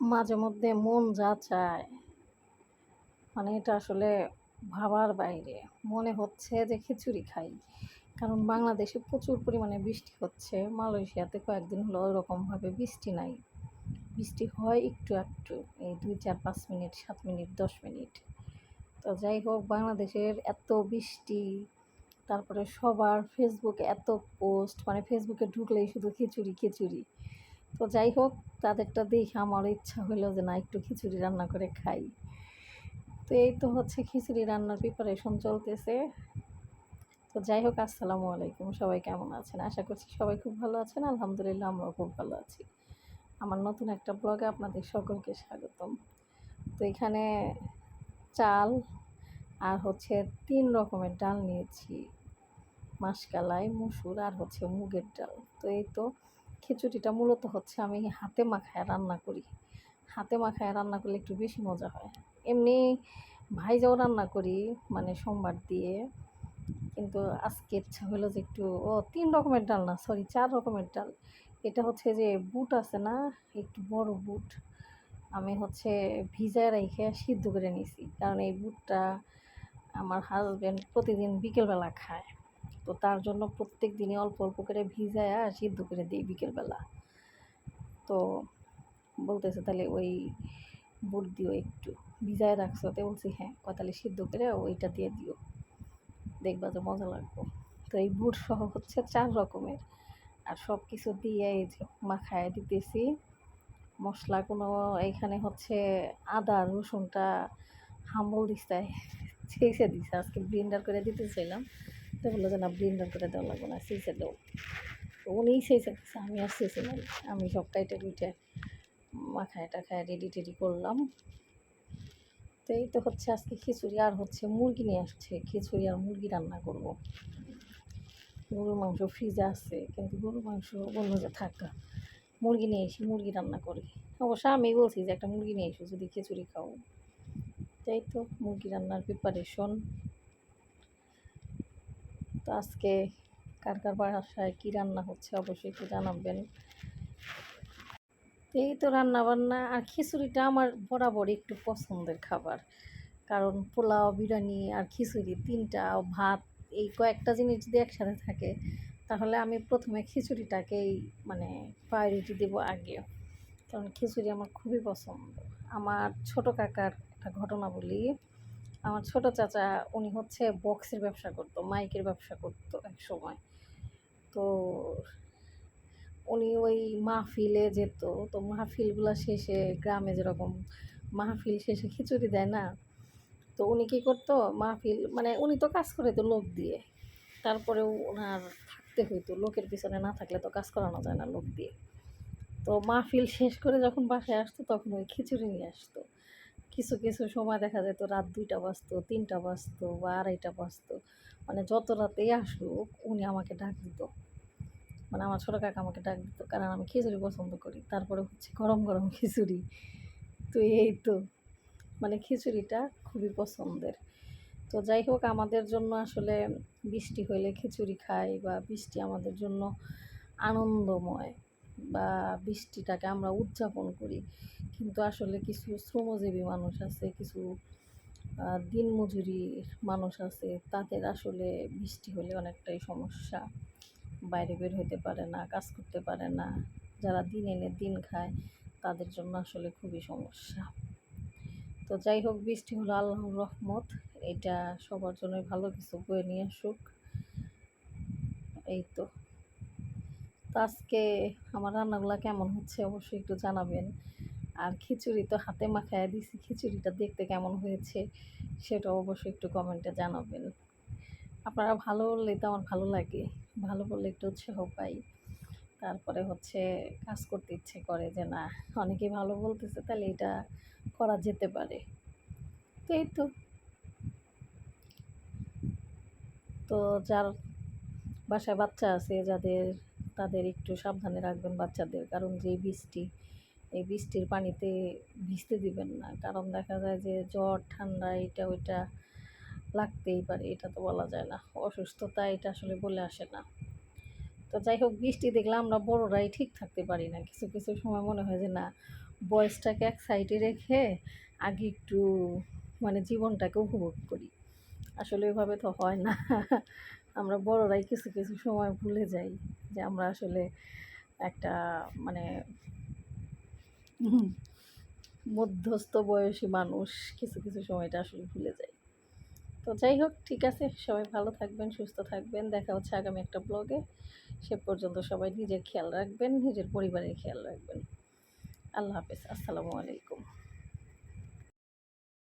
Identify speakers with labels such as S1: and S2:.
S1: মাঝে মধ্যে মন যা চায় মানে এটা আসলে ভাবার বাইরে। মনে হচ্ছে যে খিচুড়ি খাই, কারণ বাংলাদেশে প্রচুর পরিমাণে বৃষ্টি হচ্ছে। মালয়েশিয়াতে কয়েকদিন হলো ওরকমভাবে বৃষ্টি নাই। বৃষ্টি হয় একটু একটু, এই দুই চার পাঁচ মিনিট, সাত মিনিট, দশ মিনিট। তো যাই হোক, বাংলাদেশের এত বৃষ্টি, তারপরে সবার ফেসবুকে এত পোস্ট মানে ফেসবুকে ঢুকলেই শুধু খিচুড়ি খিচুড়ি। তো যাই হোক, তাদেরটা দেখে আমার ইচ্ছা হলো যে না, একটু খিচুড়ি রান্না করে খাই। তো এই তো হচ্ছে খিচুড়ি রান্নার প্রিপারেশন চলতেছে। তো যাই হোক, আসসালামু আলাইকুম। সবাই কেমন আছেন? আশা করছি সবাই খুব ভালো আছেন। আলহামদুলিল্লাহ, আমরাও খুব ভালো আছি। আমার নতুন একটা ব্লগে আপনাদের সকলকে স্বাগতম। তো এখানে চাল আর হচ্ছে তিন রকমের ডাল নিয়েছি। মাসকালাই, মুসুর আর হচ্ছে মুগের ডাল। তো এই তো খিচুড়িটা মূলত হচ্ছে আমি হাতে মাখায় রান্না করি। হাতে মাখায় রান্না করলে একটু বেশি মজা হয়। এমনি ভাইজাও রান্না করি মানে সোমবার দিয়ে। কিন্তু আজকে ইচ্ছা হলো যে একটু, ও তিন রকমের ডাল না সরি চার রকমের ডাল। এটা হচ্ছে যে বুট আছে না, একটু বড় বুট। আমি হচ্ছে ভিজায় রেখে সিদ্ধ করে নিছি। কারণ এই বুটটা আমার হাজব্যান্ড প্রতিদিন বিকেলবেলা খায়। তো তার জন্য প্রত্যেক দিনই অল্প অল্প করে ভিজায় আর সিদ্ধ করে দিই বিকেলবেলা। তো বলতেছে, তাহলে ওই বুট দিও একটু। ভিজায় রাখছো তো বলছি হ্যাঁ তাহলে সিদ্ধ করে ওইটা দিয়ে দিও। দেখবা যে মজা লাগবে। তো এই বুট সহ হচ্ছে চার রকমের। আর সব কিছু দিয়ে এই যে মাখায় দিতেছি। মশলা কোনো এখানে হচ্ছে আদা, রসুনটা হাম্বল দিচ্ছে ছেঁচে দিছে। আজকে ব্লিন্ডার করে দিতেছিলাম। তো বলল যে, না ব্লিন্ডার করে দেওয়া লাগবে না ছেঁচে দেও। উনিই ছেঁচে দিচ্ছে আমি আর ছেঁচে নাই, আমি সব কাইটে কুইটে মাখায় টাখায় রেডি টেডি করলাম। তো এই তো হচ্ছে আজকে খিচুড়ি, আর হচ্ছে মুরগি নিয়ে আসছে, খিচুড়ি আর মুরগি রান্না করব। গরুর মাংস ফ্রিজে আছে, কিন্তু গরুর মাংস বলল যে, থাকা, মুরগি নিয়ে এসে মুরগি রান্না করি। অবশ্য আমি বলছি যে, একটা মুরগি নিয়ে এসো, যদি খিচুড়ি খাও। তাই তো মুরগি রান্নার প্রিপারেশন তো আজকে কার কার বাসায় কী রান্না হচ্ছে অবশ্যই একটু জানাবেন। এই তো রান্না বান্না আর খিচুড়িটা আমার বরাবর একটু পছন্দের খাবার। কারণ পোলাও, বিরিয়ানি আর খিচুড়ি তিনটা ভাত এই কয়েকটা জিনিস যদি একসাথে থাকে, তাহলে আমি প্রথমে খিচুড়িটাকেই মানে প্রায়োরিটি দেব আগে। কারণ খিচুড়ি আমার খুবই পছন্দ। আমার ছোট কাকার একটা ঘটনা বলি। আমার ছোট চাচা, উনি হচ্ছে বক্সের ব্যবসা করতো, মাইকের ব্যবসা করতো এক সময় তো উনি ওই মাহফিলে যেত, তো মাহফিলগুলো শেষে গ্রামে যেরকম মাহফিল শেষে খিচুড়ি দেয় না, তো উনি কী করতো, মাহফিল মানে উনি তো কাজ করে তো লোক দিয়ে, তারপরেও ওনার থাকতে হইতো, লোকের পিছনে না থাকলে তো কাজ করানো যায় না লোক দিয়ে। তো মাহফিল শেষ করে যখন বাসায় আসতো, তখন ওই খিচুড়ি নিয়ে আসতো। কিছু কিছু সময় দেখা যেত রাত দুইটা বাজতো, তিনটা বাজতো বা আড়াইটা বাজতো। মানে যত রাতেই আসুক উনি আমাকে ডাক দিত। মানে আমার ছোটো কাকা আমাকে ডাক দিত, কারণ আমি খিচুড়ি পছন্দ করি। তারপরে হচ্ছে গরম গরম খিচুড়ি। তো এই তো। মানে খিচুড়িটা খুবই পছন্দের। তো যাই হোক, আমাদের জন্য আসলে বৃষ্টি হইলে খিচুড়ি খাই বা বৃষ্টি আমাদের জন্য আনন্দময়। বা বৃষ্টিটাকে আমরা উদযাপন করি। কিন্তু আসলে কিছু শ্রমজীবী মানুষ আছে, কিছু দিনমজুরি মানুষ আছে, তাদের আসলে বৃষ্টি হলে অনেকটাই সমস্যা। বাইরে বের হতে পারে না, কাজ করতে পারে না। যারা দিন এনে দিন খায়, তাদের জন্য আসলে খুবই সমস্যা। তো যাই হোক, বৃষ্টি হলো আল্লাহর রহমত। এটা সবার জন্যই ভালো, কিছু বয়ে নিয়ে আসুক। এই তো। তো আজকে আমার রান্নাগুলো কেমন হচ্ছে অবশ্যই একটু জানাবেন। আর খিচুড়ি তো হাতে মাখায় দিছি, খিচুড়িটা দেখতে কেমন হয়েছে সেটা অবশ্যই একটু কমেন্টে জানাবেন। আপনারা ভালো বললেই তো আমার ভালো লাগে, ভালো বললে একটু উৎসাহ পাই। তারপরে হচ্ছে কাজ করতে ইচ্ছে করে যে না, অনেকে ভালো বলতেছে তাহলে এটা করা যেতে পারে। তো এই তো। তো যার বাসায় বাচ্চা আছে, যাদের তাদের একটু সাবধানে রাখবেন বাচ্চাদের, কারণ যে বৃষ্টি, এই বৃষ্টির পানিতে ভিজতে দিবেন না। কারণ দেখা যায় যে জ্বর, ঠান্ডা এটা ওইটা লাগতেই পারে, এটা তো বলা যায় না। অসুস্থতা এটা আসলে বলে আসে না। তো যাই হোক, বৃষ্টি দেখলে আমরা বড়রাই ঠিক থাকতে পারি না। কিছু কিছু সময় মনে হয় যে না, বয়সটাকে এক সাইডে রেখে আগে একটু মানে জীবনটাকে উপভোগ করি। আসলে ওইভাবে তো হয় না। আমরা বড়রাই কিছু কিছু সময় ভুলে যাই যে আমরা আসলে একটা মানে মধ্যস্থ বয়সী মানুষ, কিছু কিছু সময়টা আসলে ভুলে যাই। তো যাই হোক, ঠিক আছে, সবাই ভালো থাকবেন, সুস্থ থাকবেন। দেখা হচ্ছে আগামী একটা ব্লগে সে পর্যন্ত সবাই নিজের খেয়াল রাখবেন, নিজের পরিবারের খেয়াল রাখবেন। আল্লাহ হাফেজ, আসসালামু আলাইকুম।